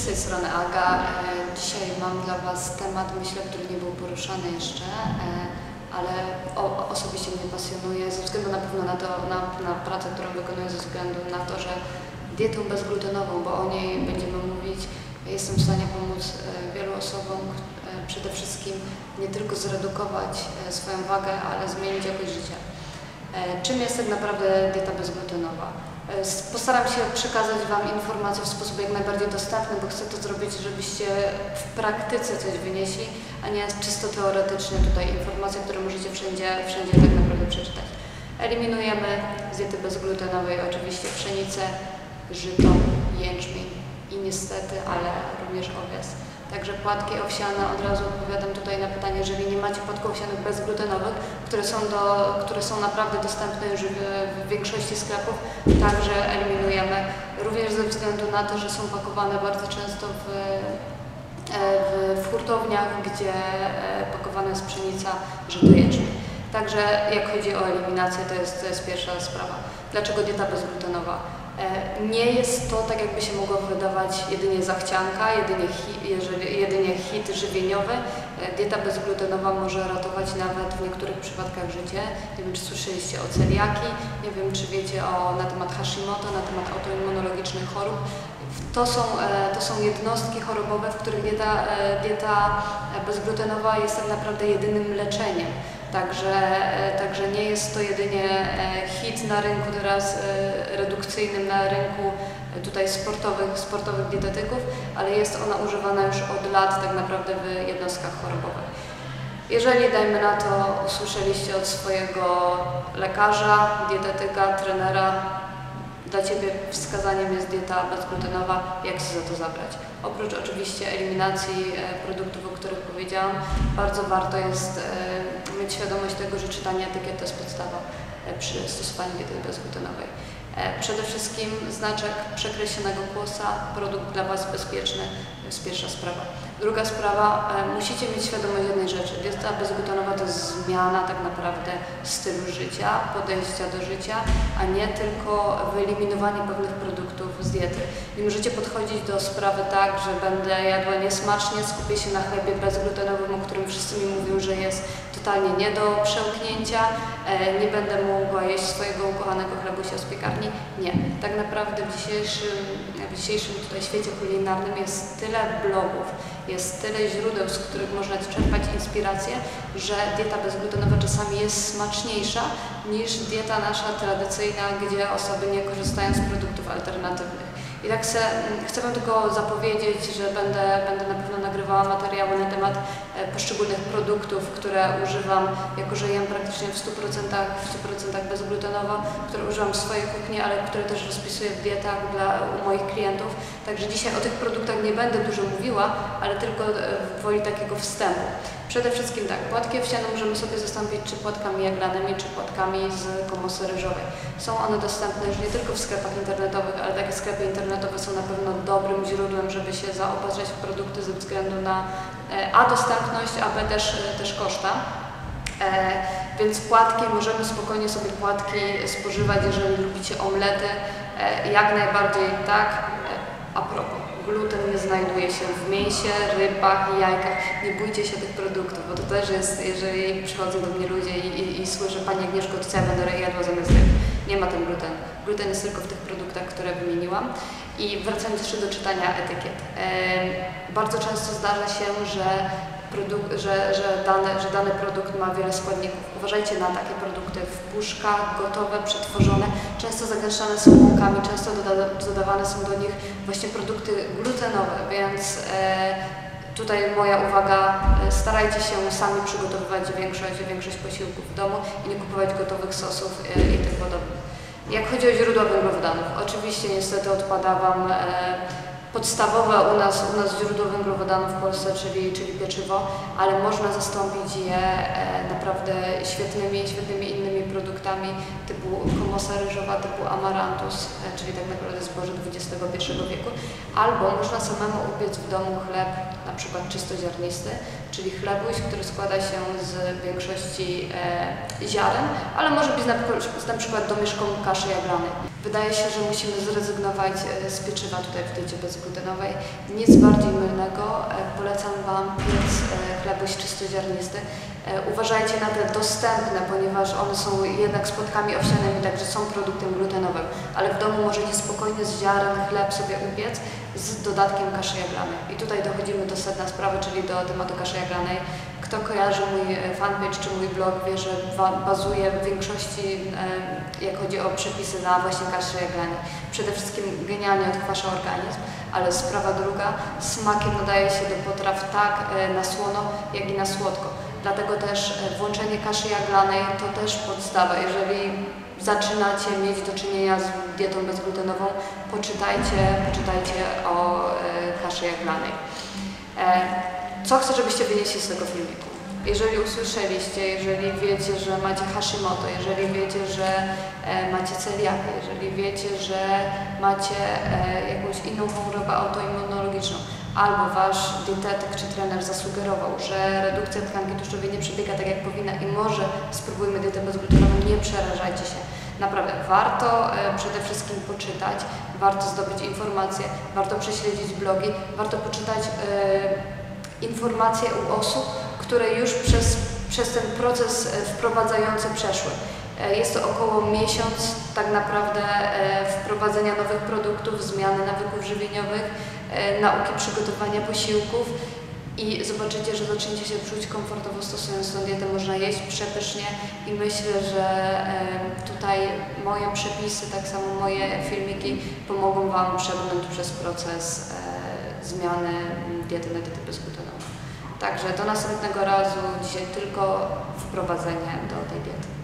z tej strony Aga. E, Dzisiaj mam dla Was temat, myślę, który nie był poruszany jeszcze, e, ale osobiście mnie pasjonuje ze względu na pewno na, to, na, na pracę, którą wykonuję, ze względu na to, że dietą bezglutenową, bo o niej będziemy mówić, jestem w stanie pomóc e, wielu osobom przede wszystkim nie tylko zredukować swoją wagę, ale zmienić jakość życia. Czym jest tak naprawdę dieta bezglutenowa? Postaram się przekazać Wam informacje w sposób jak najbardziej dostępny, bo chcę to zrobić, żebyście w praktyce coś wynieśli, a nie czysto teoretycznie tutaj informacje, które możecie wszędzie, wszędzie tak naprawdę przeczytać. Eliminujemy z diety bezglutenowej oczywiście pszenicę, żyto, jęczmień i niestety, ale również owies. Także płatki owsiane, od razu odpowiadam tutaj na pytanie, jeżeli nie macie płatków owsianych bezglutenowych, które są, do, które są naprawdę dostępne już w, w większości sklepów, także eliminujemy. Również ze względu na to, że są pakowane bardzo często w, e, w, w hurtowniach, gdzie e, pakowana jest pszenica, żyto, jęczmień. Także jak chodzi o eliminację, to jest, to jest pierwsza sprawa. Dlaczego dieta bezglutenowa? E, Nie jest to, tak jakby się mogło wydawać, jedynie zachcianka, jedynie, hi, jeżeli, jedynie hit żywieniowy. E, Dieta bezglutenowa może ratować nawet w niektórych przypadkach życie. Nie wiem, czy słyszeliście o celiaki, nie wiem, czy wiecie o, na temat Hashimoto, na temat autoimmunologicznych chorób. To są, e, to są jednostki chorobowe, w których dieta, dieta bezglutenowa jest tak naprawdę jedynym leczeniem. Także, e, także nie jest to jedynie e, hit na rynku teraz e, redukcyjnym, na rynku e, tutaj sportowych, sportowych dietetyków, ale jest ona używana już od lat tak naprawdę w jednostkach chorobowych. Jeżeli, dajmy na to, usłyszeliście od swojego lekarza, dietetyka, trenera, dla Ciebie wskazaniem jest dieta bezglutenowa, jak się za to zabrać. Oprócz oczywiście eliminacji e, produktów, o których powiedziałam, bardzo warto jest e, mieć świadomość tego, że czytanie etykiet to jest podstawa e, przy stosowaniu diety bezglutenowej. Przede wszystkim znaczek przekreślonego kłosa, produkt dla Was bezpieczny, jest pierwsza sprawa. Druga sprawa, e, musicie mieć świadomość jednej rzeczy. Dieta bezglutenowa to zmiana tak naprawdę stylu życia, podejścia do życia, a nie tylko wyeliminowanie pewnych produktów z diety. Nie możecie podchodzić do sprawy tak, że będę jadła niesmacznie, skupię się na chlebie bezglutenowym, o którym wszyscy mi mówią, że jest totalnie nie do przełknięcia, e, nie będę mogła jeść swojego ukochanego chlebusia z piekarni. Nie. Tak naprawdę w dzisiejszym, w dzisiejszym tutaj świecie kulinarnym jest tyle blogów, jest tyle źródeł, z których można czerpać inspirację, że dieta bezglutenowa czasami jest smaczniejsza niż dieta nasza tradycyjna, gdzie osoby nie korzystają z produktów alternatywnych. I tak chcę, Wam tylko zapowiedzieć, że będę, będę na pewno nagrywała materiały na temat e, poszczególnych produktów, które używam, jako że jem praktycznie w 100%, w 100% bezglutenowo, które używam w swojej kuchni, ale które też rozpisuję w dietach dla moich klientów. Także dzisiaj o tych produktach nie będę dużo mówiła, ale tylko e, woli takiego wstępu. Przede wszystkim tak, płatki owsiane możemy sobie zastąpić czy płatkami jaglanymi, czy płatkami z komosy ryżowej. Są one dostępne już nie tylko w sklepach internetowych, ale takie sklepy internetowe są na pewno dobrym źródłem, żeby się zaopatrzać w produkty ze względu na e, a dostępność, a b też, e, też koszta. E, więc płatki, możemy spokojnie sobie płatki spożywać, jeżeli lubicie omlety, e, jak najbardziej tak. E, a propos, gluten nie znajduje się w mięsie, rybach jajkach. Nie bójcie się tych produktów, bo to też jest, jeżeli przychodzą do mnie ludzie i, i, i słyszę Pani Agnieszko, to ja będę jadła zamiast ryb? Nie ma ten gluten. Gluten jest tylko w tych produktach, które wymieniłam. I wracając jeszcze do czytania etykiet. Bardzo często zdarza się, że że, że, dany, że dany produkt ma wiele składników. Uważajcie na takie produkty w puszkach, gotowe, przetworzone, często zagęszczane są mąkami, często doda- dodawane są do nich właśnie produkty glutenowe, więc e, tutaj moja uwaga, e, starajcie się sami przygotowywać większość, większość posiłków w domu i nie kupować gotowych sosów e, i tym podobnych. Jak chodzi o źródła węglowodanów, oczywiście niestety odpada Wam e, podstawowe u nas, u nas źródło węglowodanów w Polsce, czyli, czyli pieczywo, ale można zastąpić je e, naprawdę świetnymi, świetnymi innymi produktami typu komosa ryżowa, typu amarantus, e, czyli tak naprawdę zboże XXI wieku, albo można samemu upiec w domu chleb, na przykład czystoziarnisty, czyli chlebuś, który składa się z większości e, ziaren, ale może być na, przykład- na przykład domieszką kaszy jaglanej. Wydaje się, że musimy zrezygnować e, z pieczywa tutaj w diecie bezglutenowej. Nic bardziej mylnego. E, Polecam Wam piec e, chlebuś czystoziarnisty. Uważajcie na te dostępne, ponieważ one są jednak z płatkami owsianymi, także są produktem glutenowym, ale w domu możecie spokojnie z ziaren chleb sobie upiec z dodatkiem kaszy jaglanej. I tutaj dochodzimy do sedna sprawy, czyli do tematu kaszy jaglanej. Kto kojarzy mój e, fanpage czy mój blog, wie, że bazuję w większości, jak chodzi o przepisy na właśnie kaszy jaglanej. Przede wszystkim genialnie odkwasza organizm, ale sprawa druga, smakiem nadaje się do potraw tak e, na słono, jak i na słodko. Dlatego też e, włączenie kaszy jaglanej to też podstawa. Jeżeli zaczynacie mieć do czynienia z dietą bezglutenową, poczytajcie, poczytajcie o kaszy jaglanej. Co chcę, żebyście wynieśli z tego filmiku? Jeżeli usłyszeliście, jeżeli wiecie, że macie Hashimoto, jeżeli wiecie, że e, macie celiakię, jeżeli wiecie, że macie e, jakąś inną chorobę autoimmunologiczną, albo wasz dietetyk czy trener zasugerował, że redukcja tkanki tłuszczowej nie przebiega tak jak powinna i może spróbujmy dietę bezglutenową, nie przerażajcie się. Naprawdę, warto e, przede wszystkim poczytać, warto zdobyć informacje, warto prześledzić blogi, warto poczytać informacje u osób, które już przez, przez ten proces e, wprowadzający przeszły. E, Jest to około miesiąc tak naprawdę e, wprowadzenia nowych produktów, zmiany nawyków żywieniowych, nauki przygotowania posiłków i zobaczycie, że zaczniecie się czuć komfortowo stosując tą dietę, można jeść przepysznie i myślę, że tutaj moje przepisy, tak samo moje filmiki pomogą Wam przebrnąć przez proces zmiany diety na dietę bezglutenową. Także do następnego razu, dzisiaj tylko wprowadzenie do tej diety.